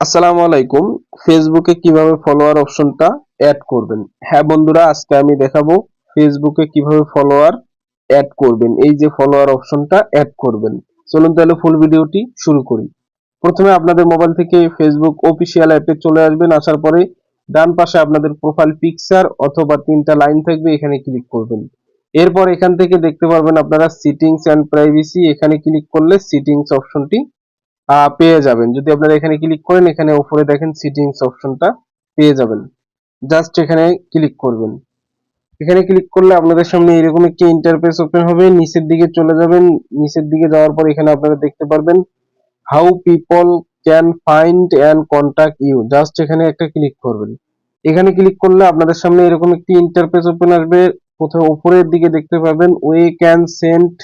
আসসালামু আলাইকুম। ফেসবুকে কীভাবে ফলোয়ার অপশনটা অ্যাড করবেন? হ্যাঁ বন্ধুরা, আজকে আমি দেখাবো ফেসবুকে কীভাবে ফলোয়ার অ্যাড করবেন, এই যে ফলোয়ার অপশনটা অ্যাড করবেন। চলুন তাহলে ফুল ভিডিওটি শুরু করি। প্রথমে আপনাদের মোবাইল থেকে ফেসবুক অফিসিয়াল অ্যাপে চলে আসবেন, আসার পরে ডান পাশে আপনাদের প্রোফাইল পিকচার অথবা তিনটা লাইন থাকবে, এখানে ক্লিক করবেন। এরপর এখান থেকে দেখতে পারবেন আপনারা সিটিংস অ্যান্ড প্রাইভেসি এখানে ক্লিক করলে সিটিংস অপশনটি পেয়ে যাবেন। যদি আপনারা এখানে ক্লিক করেন, এখানে উপরে দেখেন সিটিংস অপশনটা পেয়ে যাবেন। জাস্ট এখানে ক্লিক করবেন। এখানে ক্লিক করলে আপনাদের সামনে এরকম একটি ইন্টারফেস ওপেন হবে। নিচের দিকে চলে যাবেন। নিচের দিকে যাওয়ার পর এখানে আপনারা দেখতে পারবেন how people can find and contact you just এখানে একটা ক্লিক করবেন। এখানে ক্লিক করলে আপনাদের সামনে এরকম একটি ইন্টারফেস ওপেন আসবে। প্রথমে উপরের দিকে দেখতে পাবেন we can send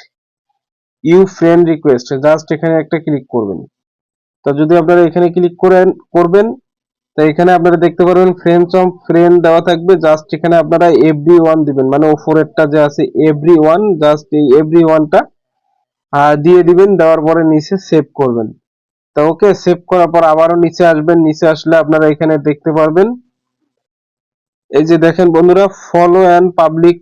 you friend request just এখানে একটা ক্লিক করবেন। তো যদি আপনারা এখানে ক্লিক করেন, করবেন, তো এখানে আপনারা দেখতে পারবেন ফ্রেন্ডস অফ ফ্রেন্ড দেওয়া থাকবে। জাস্ট এখানে আপনারা এভরি ওয়ান দিবেন মানে উপরেরটা যে আছে এভরি ওয়ান জাস্ট এই এভরি ওয়ানটা দিয়ে দিবেন, দেওয়ার পরে নিচে সেভ করবেন। তো ওকে সেভ করার পর আবারও নিচে আসবেন, নিচে আসলে আপনারা এখানে দেখতে পারবেন। এই যে দেখেন বন্ধুরা ফলো অ্যান্ড পাবলিক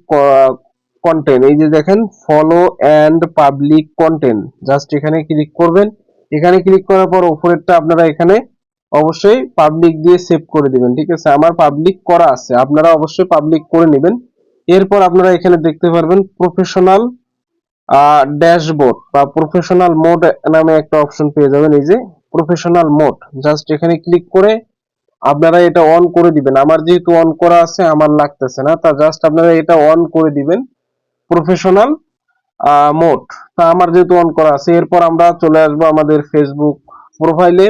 কন্টেন্ট এই যে দেখেন follow and public content just এখানে ক্লিক করবেন। এখানে ক্লিক করার পর উপরেরটা আপনারা এখানে অবশ্যই পাবলিক দিয়ে সেভ করে দিবেন, ঠিক আছে? আমার পাবলিক করা আছে, আপনারা অবশ্যই পাবলিক করে নেবেন। এরপর আপনারা এখানে দেখতে পারবেন প্রফেশনাল ড্যাশবোর্ড বা প্রফেশনাল মোড নামে একটা অপশন পেয়ে যাবেন। এই যে প্রফেশনাল মোড জাস্ট এখানে ক্লিক করে আপনারা এটা অন করে দিবেন। আমার যেহেতু অন করা আছে, আমার লাগতেছে না, তা জাস্ট আপনারা এটা অন করে দিবেন। প্রফেশনাল মোড তা আমার যেহেতু অন করা আছে, এরপর আমরা চলে আসব আমাদের ফেসবুক প্রোফাইলে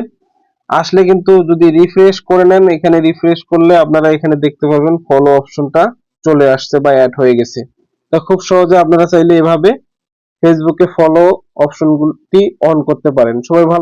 আসলে কিন্তু যদি রিফ্রেশ করে নেন, এখানে রিফ্রেশ করলে আপনারা এখানে দেখতে পাবেন ফলো অপশনটা চলে আসছে বা অ্যাড হয়ে গেছে। তা খুব সহজে আপনারা চাইলে এভাবে ফেসবুকে ফলো অপশনগুলি অন করতে পারেন। সবাই ভালো